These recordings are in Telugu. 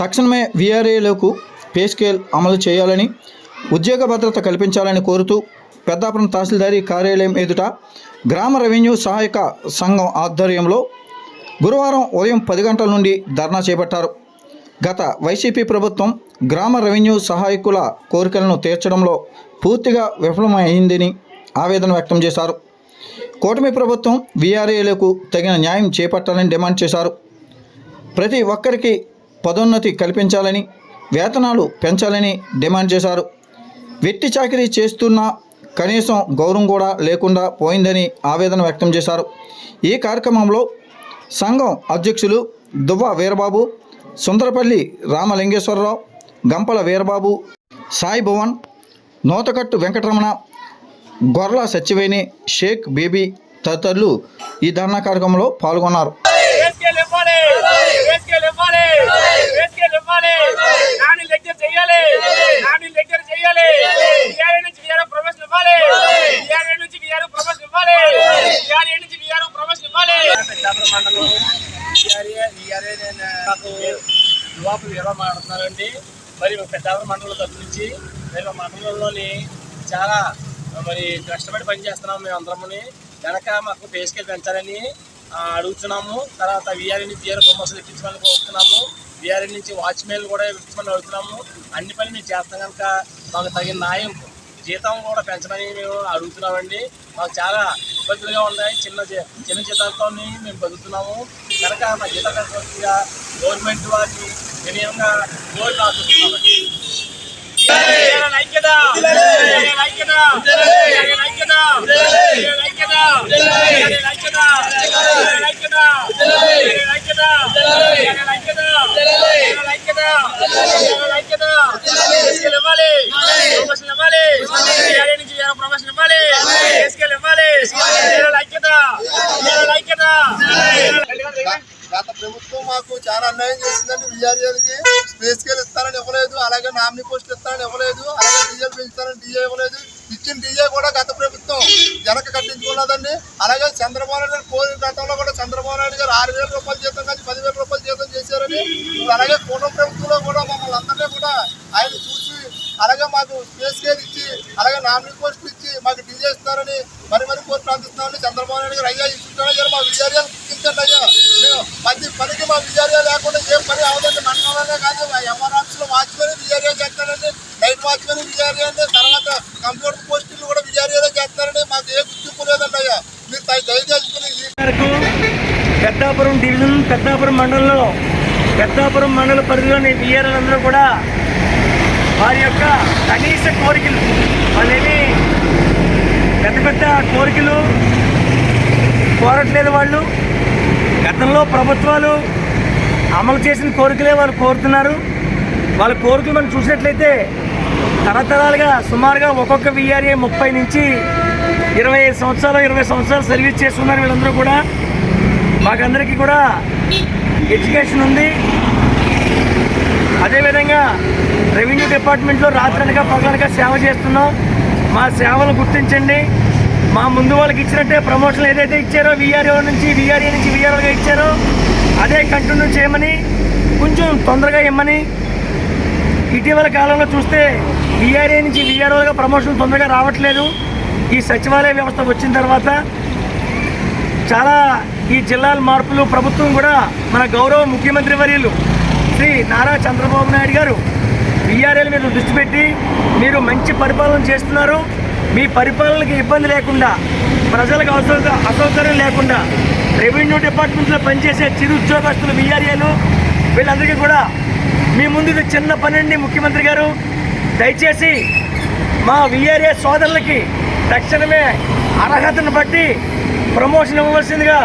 తక్షణమే వీఆర్ఏలకు పే స్కేల్ అమలు చేయాలని ఉద్యోగ భద్రత కల్పించాలని కోరుతూ పెద్దాపురం తహసీల్దారీ కార్యాలయం ఎదుట గ్రామ రెవెన్యూ సహాయక సంఘం ఆధ్వర్యంలో గురువారం ఉదయం పది గంటల నుండి ధర్నా చేపట్టారు. గత వైసీపీ ప్రభుత్వం గ్రామ రెవెన్యూ సహాయకుల కోరికలను తీర్చడంలో పూర్తిగా విఫలమైందని ఆవేదన వ్యక్తం చేశారు. కూటమి ప్రభుత్వం వీఆర్ఏలకు తగిన న్యాయం చేపట్టాలని డిమాండ్ చేశారు. ప్రతి ఒక్కరికి పదోన్నతి కల్పించాలని వేతనాలు పెంచాలని డిమాండ్ చేశారు. వెట్టి చాకిరీ చేస్తున్నా కనీసం గౌరవం కూడా లేకుండా పోయిందని ఆవేదన వ్యక్తం చేశారు. ఈ కార్యక్రమంలో సంఘం అధ్యక్షులు దువ్వ వీరబాబు సుందరపల్లి రామలింగేశ్వరరావు గంపల వీరబాబు సాయి భవన్ నోతకట్టు వెంకటరమణ గొర్ల సత్యవేణి షేక్ బేబీ తదితరులు ఈ ధర్నా కార్యక్రమంలో పాల్గొన్నారు. వేసుకెళ్ళి ఇవ్వాలి. వేసుకెళ్ళి ఇవ్వాలి. నాని లెక్చర్ చేయాలి నాని లెక్చర్ చేయాలి డిఆర్ఏ నుంచి డిఆర్ఓ ప్రమోషన్ ఇవ్వాలి. డిఆర్ఏ నుంచి డిఆర్ఓ ప్రమోషన్ ఇవ్వాలి. డిఆర్ఏ నుంచి డిఆర్ఓ ప్రమోషన్ ఇవ్వాలి. నాకు యువపు వివరం మాట్లాడుతున్నారండి? మరి పెద్దాపురం మండలం తరఫు నుంచి మరి మా మండలంలోని చాలా మరి కష్టపడి పనిచేస్తున్నాం మేము అందరముని కనుక మాకు బేసికల్ పెంచాలని అడుగుతున్నాము. తర్వాత విఆర్ఏ నుంచి విఆర్ ప్రమోషన్ ఇప్పించమని కోరుతున్నాము విఆర్ఏ నుంచి వాచ్మెన్ కూడా ఇప్పించమని అడుగుతున్నాము. అన్ని పని మేము చేస్తాం కనుక మాకు తగిన న్యాయం జీతం కూడా పెంచమని మేము అడుగుతున్నామండి. మాకు చాలా ఇబ్బందులుగా ఉన్నాయి. చిన్న చిన్న జీతాలతో మేము బతుకుతున్నాము. కనుక మా జీతం పెంచవచ్చుగా గవర్నమెంట్ వారిని వినియోగంగా గోల్ రాస్తున్నామండి. గత ప్రభుత్వం మాకు చాలా అన్యాయం చేసిందండి. విఆర్ఏలకి స్పేస్కేల్ ఇస్తారని ఇవ్వలేదు అలాగే నామినీ పోస్టులు ఇస్తారని ఇవ్వలేదు. అలాగే డీజే పెంచుతారని డీజే ఇవ్వలేదు. ఇచ్చిన డీజే కూడా గత ప్రభుత్వం వెనక కట్టించుకున్నదండి. అలాగే చంద్రబాబు నాయుడు గారు కోరి గతంలో కూడా చంద్రబాబు నాయుడు గారు ఆరు వేల రూపాయలు జీతం కానీ పదివేల రూపాయలు జీతం చేశారని. అలాగే కూటమి ప్రభుత్వంలో కూడా మమ్మల్ని అందరినీ కూడా ఆయన చూసి అలాగే మాకు స్పేస్ కేర్ ఇచ్చి అలాగే నామినీ పోస్టులు ఇచ్చి మాకు డీజే ఇస్తారని మరి మరి కోర్టు ప్రార్థిస్తామని చంద్రబాబు నాయుడు గారు అయ్యా ఇచ్చుంటారా గారు మా విద్యార్థులు గుర్తించండి అయ్యా. మేము ప్రతి పనికి మా విద్యార్థులు లేకుండా ఏం పని అవదండి మండలంలోనే కాదు డివిజన్ పెద్దాపురం మండలంలో పెద్దాపురం మండల పరిధిలోని అందరూ కూడా వారి యొక్క కనీస కోరికలు వాళ్ళేమి పెద్ద పెద్ద కోరికలు కోరట్లేదు వాళ్ళు. గతంలో ప్రభుత్వాలు అమలు చేసిన కోరికలే వాళ్ళు కోరుతున్నారు. వాళ్ళ కోరికలు మనం చూసినట్లయితే తరతరాలుగా సుమారుగా ఒక్కొక్క విఆర్ఏ ముప్పై నుంచి ఇరవై సంవత్సరాలు ఇరవై సంవత్సరాలు సర్వీస్ చేస్తున్నారు వీళ్ళందరూ కూడా. మాకందరికీ కూడా ఎడ్యుకేషన్ ఉంది. అదేవిధంగా రెవెన్యూ డిపార్ట్మెంట్లో రాత్రనక పగలనక సేవ చేస్తున్నాం. మా సేవలు గుర్తించండి. మా ముందు వాళ్ళకి ఇచ్చినట్టే ప్రమోషన్ ఏదైతే ఇచ్చారో విఆర్ఓ నుంచి విఆర్ఏ నుంచి విఆర్ఓగా ఇచ్చారో అదే కంటిన్యూ చేయమని కొంచెం తొందరగా ఇమ్మని. ఇటీవల కాలంలో చూస్తే విఆర్ఏ నుంచి విఆర్ఓగా ప్రమోషన్ తొందరగా రావట్లేదు. ఈ సచివాలయ వ్యవస్థ వచ్చిన తర్వాత చాలా ఈ జిల్లాల మార్పులు ప్రభుత్వం కూడా మన గౌరవ ముఖ్యమంత్రి వర్యులు శ్రీ నారా చంద్రబాబు నాయుడు గారు బీఆర్ఎల్ మీద దృష్టి పెట్టి మీరు మంచి పరిపాలన చేస్తున్నారు. మీ పరిపాలనకి ఇబ్బంది లేకుండా ప్రజలకు అవసరం అసౌకర్యం లేకుండా రెవెన్యూ డిపార్ట్మెంట్లో పనిచేసే చిరు ఉద్యోగస్తులు విఆర్ఏలు వీళ్ళందరికీ కూడా మీ ముందు చిన్న పని ముఖ్యమంత్రి గారు. దయచేసి మా విఆర్ఏ సోదరులకి తక్షణమే అర్హతను బట్టి ప్రమోషన్ ఇవ్వవలసిందిగా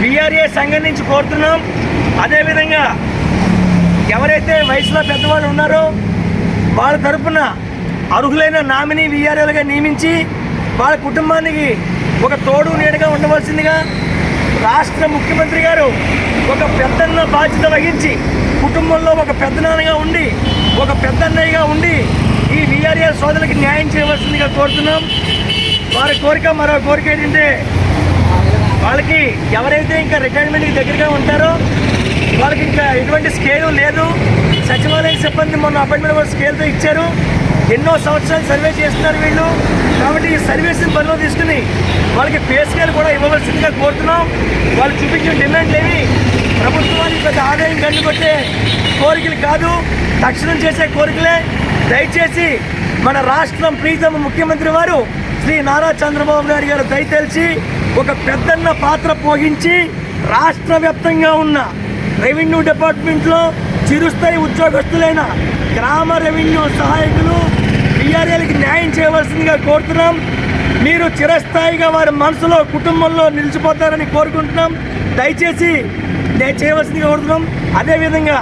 బీఆర్ఏ సంఘం నుంచి కోరుతున్నాం. అదేవిధంగా ఎవరైతే వయసులో పెద్దవాళ్ళు ఉన్నారో వాళ్ళ తరపున అర్హులైన నామినీ వీఆర్ఏలుగా నియమించి వాళ్ళ కుటుంబానికి ఒక తోడు నీడగా ఉండవలసిందిగా రాష్ట్ర ముఖ్యమంత్రి గారు ఒక పెద్దన్న బాధ్యత వహించి కుటుంబంలో ఒక పెద్దనాన్నగా ఉండి ఒక పెద్దన్నయ్యగా ఉండి ఈ వీఆర్ఏ సోదరులకి న్యాయం చేయవలసిందిగా కోరుతున్నాం. వారి కోరిక మరో కోరిక ఏంటంటే వాళ్ళకి ఎవరైతే ఇంకా రిటైర్మెంట్కి దగ్గరగా ఉంటారో వాళ్ళకి ఇంకా ఎటువంటి స్కేలు లేదు. సచివాలయ సిబ్బంది మొన్న అపాయింట్మెంట్ కూడా స్కేల్తో ఇచ్చారు. ఎన్నో సంవత్సరాలు సర్వే చేస్తున్నారు వీళ్ళు. కాబట్టి ఈ సర్వీస్ని పనిలో తీసుకుని వాళ్ళకి పే స్కేల్ కూడా ఇవ్వవలసిందిగా కోరుతున్నాం. వాళ్ళు చూపించిన డిమాండ్లు ఏవి ప్రభుత్వానికి పెద్ద ఆదాయం కనుగొట్టే కోరికలు కాదు. తక్షణం చేసే కోరికలే. దయచేసి మన రాష్ట్రం ప్రీతమ ముఖ్యమంత్రి వారు శ్రీ నారా చంద్రబాబు నాయుడు గారు దయతెలిచి ఒక పెద్దన్న పాత్ర పోషించి రాష్ట్ర వ్యాప్తంగా ఉన్న రెవెన్యూ డిపార్ట్మెంట్లో చిరుస్థాయి ఉద్యోగస్తులైన గ్రామ రెవెన్యూ సహాయకులు బీఆర్ఏలకి న్యాయం చేయవలసిందిగా కోరుతున్నాం. మీరు చిరస్థాయిగా వారి మనసులో కుటుంబంలో నిలిచిపోతారని కోరుకుంటున్నాం. దయచేసి నేను చేయవలసిందిగా కోరుతున్నాం. అదేవిధంగా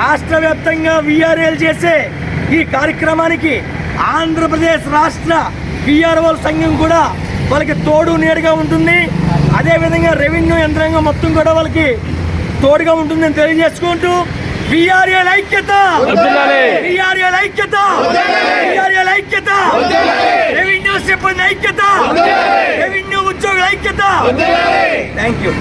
రాష్ట్ర వ్యాప్తంగా వీఆర్ఏలు చేసే ఈ కార్యక్రమానికి ఆంధ్రప్రదేశ్ రాష్ట్ర వీఆర్ఓల సంఘం కూడా వాళ్ళకి తోడు నీడగా ఉంటుంది. అదేవిధంగా రెవెన్యూ యంత్రాంగం మొత్తం కూడా వాళ్ళకి తోడుగా ఉంటుందని తెలియజేసుకుంటూ విఆర్ఏల ఐక్యత! విఆర్ఏల ఐక్యత! విఆర్ఏల ఐక్యత! రెవెన్యూ సిబ్బంది ఐక్యత! రెవెన్యూ ఉద్యోగుల ఐక్యత! Thank you